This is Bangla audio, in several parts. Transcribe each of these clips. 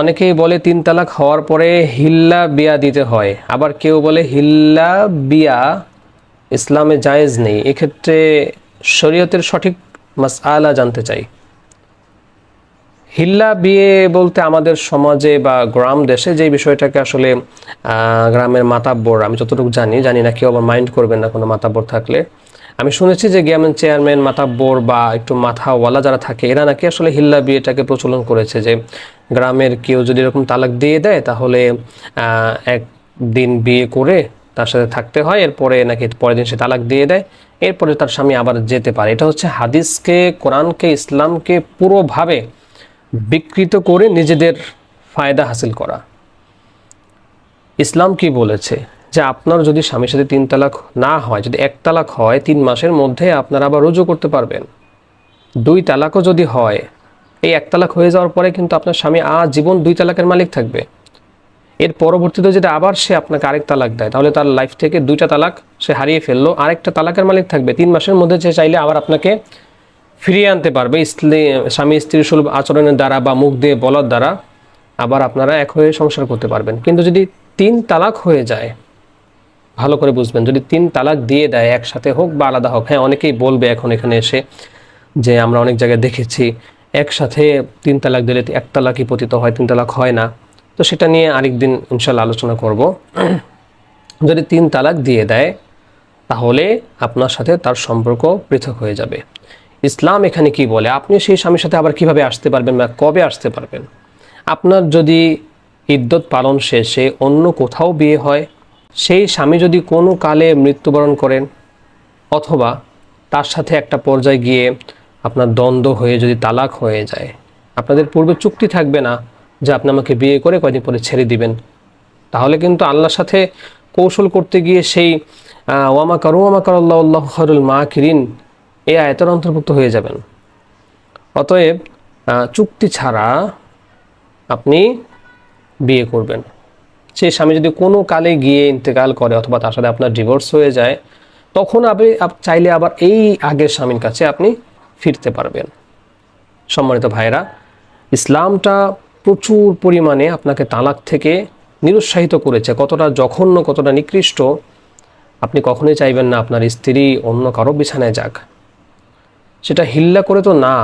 অনেকেই বলে তিন তালাক হওয়ার পরে হিল্লা বিয়া দিতে হয়। আবার কেউ বলে হিল্লা বিয়া ইসলামে জায়েজ নেই। এক্ষেত্রে শরীয়তের সঠিক মাস আলা জানতে চাই। হিল্লা বিয়ে বলতে আমাদের সমাজে বা গ্রাম দেশে যে বিষয়টাকে আসলে গ্রামের মাতাব্বর, আমি যতটুকু জানি জানি না কেউ আবার মাইন্ড করবেন না কোনো মাতাব্বর থাকলে। আমি শুনেছি যে গ্রামের চেয়ারম্যান, মাতাব্বর বা একটু মাথাওয়ালা যারা থাকে, এরা নাকি আসলে হিল্লা বিয়েটাকে প্রচলন করেছে যে গ্রামের কেউ যদি এরকম তালাক দিয়ে দেয়, তাহলে একদিন বিয়ে করে তার সাথে থাকতে হয়, এরপরে নাকি পরের দিন সে তালাক দিয়ে দেয়, এরপরে তার স্বামী আবার যেতে পারে। এটা হচ্ছে হাদিসকে, কোরআনকে, ইসলামকে পুরোভাবে বিকৃত করে নিজেদের ফায়দা হাসিল করা। ইসলাম কি বলেছে? যে আপনার যদি স্বামীর সাথে তিন তালাক না হয়, যদি এক তালাক হয়, তিন মাসের মধ্যে আপনারা আবার রুজু করতে পারবেন। দুই তালাকও যদি হয় এই এক তালাক হয়ে যাওয়ার পরে কিন্তু আপনার স্বামী আজীবন দুই তালাকের মালিক থাকবে। এর পরবর্তীতে যদি আবার সে আপনাকে আরেক তালাক দেয়, তাহলে তার লাইফ থেকে দুইটা তালাক সে হারিয়ে ফেলল, আরেকটা তালাকের মালিক থাকবে। তিন মাসের মধ্যে সে চাইলে আবার আপনাকে ফিরিয়ে আনতে পারবে। স্বামী স্ত্রীর সুলভ আচরণের দ্বারা বা মুখ দিয়ে বলার দ্বারা আবার আপনারা এক হয়ে সংসার করতে পারবেন। কিন্তু যদি তিন তালাক হয়ে যায়, ভালো করে বুঝবেন, যদি তিন তালাক দিয়ে দেয়, একসাথে হোক বা আলাদা হোক হ্যাঁ অনেকেই বলবে এখন এখানে এসে যে আমরা অনেক জায়গায় দেখেছি একসাথে তিন তালাক দিলে এক তালাকই পতিত হয়, তিন তালাক হয় না। তো সেটা নিয়ে আরেকদিন ইনশাল্লাহ আলোচনা করব। যদি তিন তালাক দিয়ে দেয়, তাহলে আপনার সাথে তার সম্পর্ক পৃথক হয়ে যাবে। ইসলাম এখানে কি বলে? আপনি সেই স্বামীর সাথে আবার কীভাবে আসতে পারবেন বা কবে আসতে পারবেন? আপনার যদি ইদ্যত পালন শেষে অন্য কোথাও বিয়ে হয়, সেই স্বামী যদি কোনো কালে মৃত্যুবরণ করেন, অথবা তার সাথে একটা পর্যায়ে গিয়ে আপনার দ্বন্দ্ব হয়ে যদি তালাক হয়ে যায়, আপনাদের পূর্বে চুক্তি থাকবে না যে আপনি আমাকে বিয়ে করে কয়দিন পরে ছেড়ে দিবেন। তাহলে কিন্তু আল্লাহর সাথে কৌশল করতে গিয়ে সেই ওয়ামা কারু, ওয়ামা কার আল্লাহ খরুল মা কিরিন এই আয়তের অন্তর্ভুক্ত হয়ে যাবেন। অতএব চুক্তি ছাড়া আপনি বিয়ে করবেন। সেই স্বামী যদি কোনো কালে গিয়ে ইন্তেকাল করে অথবা তার সাথে আপনার ডিভোর্স হয়ে যায়, তখন আপনি আপ- চাইলে আবার এই আগের স্বামীর কাছে আপনি ফিরতে পারবেন। সম্মানিত ভাইরা ইসলামটা প্রচুর পরিমাণে আপনাকে তালাক থেকে নিরুৎসাহিত করেছে, কতটা জঘন্য, কতটা নিকৃষ্ট। আপনি কখনোই চাইবেন না আপনার স্ত্রী অন্য কারও বিছানায় যাক। সেটা হিল্লা করে তো না,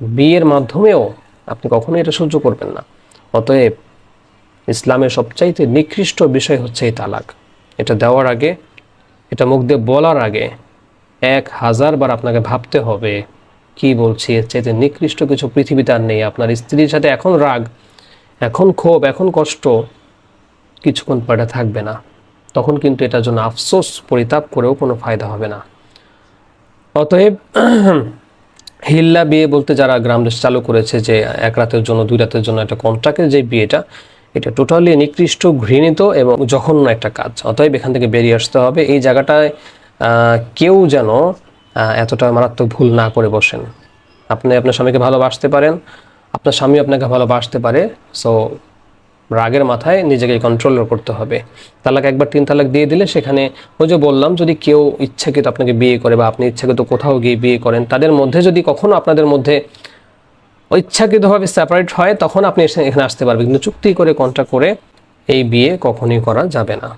বিয়ের মাধ্যমেও আপনি কখনোই এটা সহ্য করবেন না। অতএব ইসলামের সবচাইতে নিকৃষ্ট বিষয় হচ্ছে এই তালাক। এটা দেওয়ার আগে, এটা মুখ দিয়ে বলার আগে এক হাজার বার আপনাকে ভাবতে হবে কি বলছি? এর চাইতে নিকৃষ্ট কিছু পৃথিবীতে আর নেই। আপনার স্ত্রীর সাথে এখন রাগ, এখন ক্ষোভ, এখন কষ্ট কিছুক্ষণ পরে থাকবে না। তখন কিন্তু এটার জন্য আফসোস, পরিতাপ করেও কোনো ফায়দা হবে না। অতএব হিল্লা বিয়ে বলতে যারা গ্রাম দেশ চালু করেছে যে এক রাতের জন্য, দুই রাতের জন্য একটা কন্ট্রাক্টের যে বিয়েটা, এটা টোটালি নিকৃষ্ট, ঘৃণিত এবং জঘন্য একটা কাজ। অতএব এখান থেকে বেরিয়ে আসতে হবে। এই জায়গাটায় কেউ যেন এতটা মারাত্মক ভুল না করে বসেন। আপনি আপনার স্বামীকে ভালোবাসতে পারেন, আপনার স্বামী আপনাকে ভালোবাসতে পারে সো রাগের মাথায় নিজেকে কন্ট্রোল করতে হবে। তালাক একবার তিন তালাক দিয়ে দিলে সেখানে ওই যে বললাম, যদি কেউ ইচ্ছাকৃত আপনাকে বিয়ে করে বা আপনি ইচ্ছাকৃত কোথাও গিয়ে বিয়ে করেন, তাদের মধ্যে যদি কখনো আপনাদের মধ্যে ইচ্ছাকৃতভাবে সেপারেট হয়, তখন আপনি এখানে আসতে পারবেন। কিন্তু চুক্তি করে কন্ট্রাক্ট করে এই বিয়ে কখনোই করা যাবে না।